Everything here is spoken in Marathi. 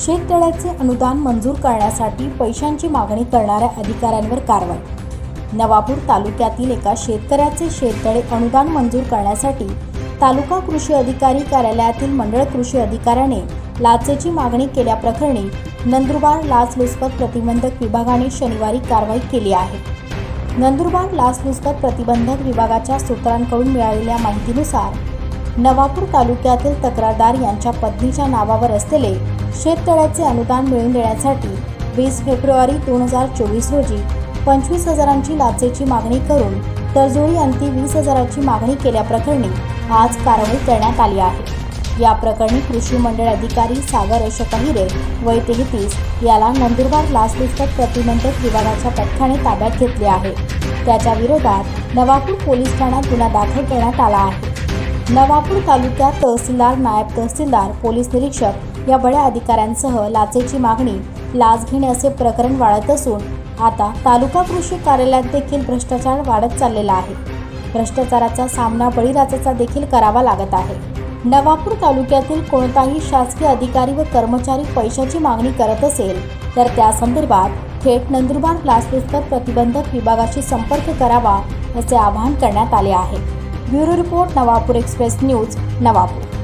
शेततळ्याचे अनुदान मंजूर करण्यासाठी पैशांची मागणी करणाऱ्या अधिकाऱ्यांवर कारवाई. नवापूर तालुक्यातील एका शेतकऱ्याचे शेततळे अनुदान मंजूर करण्यासाठी तालुका कृषी अधिकारी कार्यालयातील मंडळ कृषी अधिकाऱ्याने लाचेची मागणी केल्याप्रकरणी नंदुरबार लाचलुचपत प्रतिबंधक विभागाने शनिवारी कारवाई केली आहे. नंदुरबार लाचलुचपत प्रतिबंधक विभागाच्या सूत्रांकडून मिळालेल्या माहितीनुसार नवापूर तालुक्यातील तक्रारदार यांच्या पत्नीच्या नावावर असलेले शेततळ्याचे अनुदान मिळवून देण्यासाठी वीस फेब्रुवारी दोन हजार चोवीस रोजी पंचवीस हजारांची लाचेची मागणी करून तरजोडी अंती वीस हजाराची मागणी केल्याप्रकरणी आज कारवाई करण्यात आली आहे. या प्रकरणी कृषी मंडळ अधिकारी सागर अशोक अहिरे वय तेहतीस याला नंदुरबार लाचलुचपत प्रतिबंधक विभागाच्या पथकाने ताब्यात घेतले आहे. त्याच्या विरोधात नवापूर पोलीस ठाण्यात गुन्हा दाखल करण्यात आला आहे. नवापूर तालुक्यात तहसीलदार नायब तहसीलदार पोलीस निरीक्षक या बड्या अधिकाऱ्यांसह लाचेची मागणी लाच घेणे असे प्रकरण वाढत असून आता तालुका कृषी कार्यालयात देखील भ्रष्टाचार वाढत चाललेला आहे. भ्रष्टाचाराचा सामना बळीराजाचा देखील करावा लागत आहे. नवापूर तालुक्यातील कोणताही शासकीय अधिकारी व कर्मचारी पैशाची मागणी करत असेल तर त्या संदर्भात थेट नंदुरबार लाचलुचपत प्रतिबंधक विभागाशी संपर्क करावा असे आवाहन करण्यात आले आहे. Bureau report Navapur express news Navapur.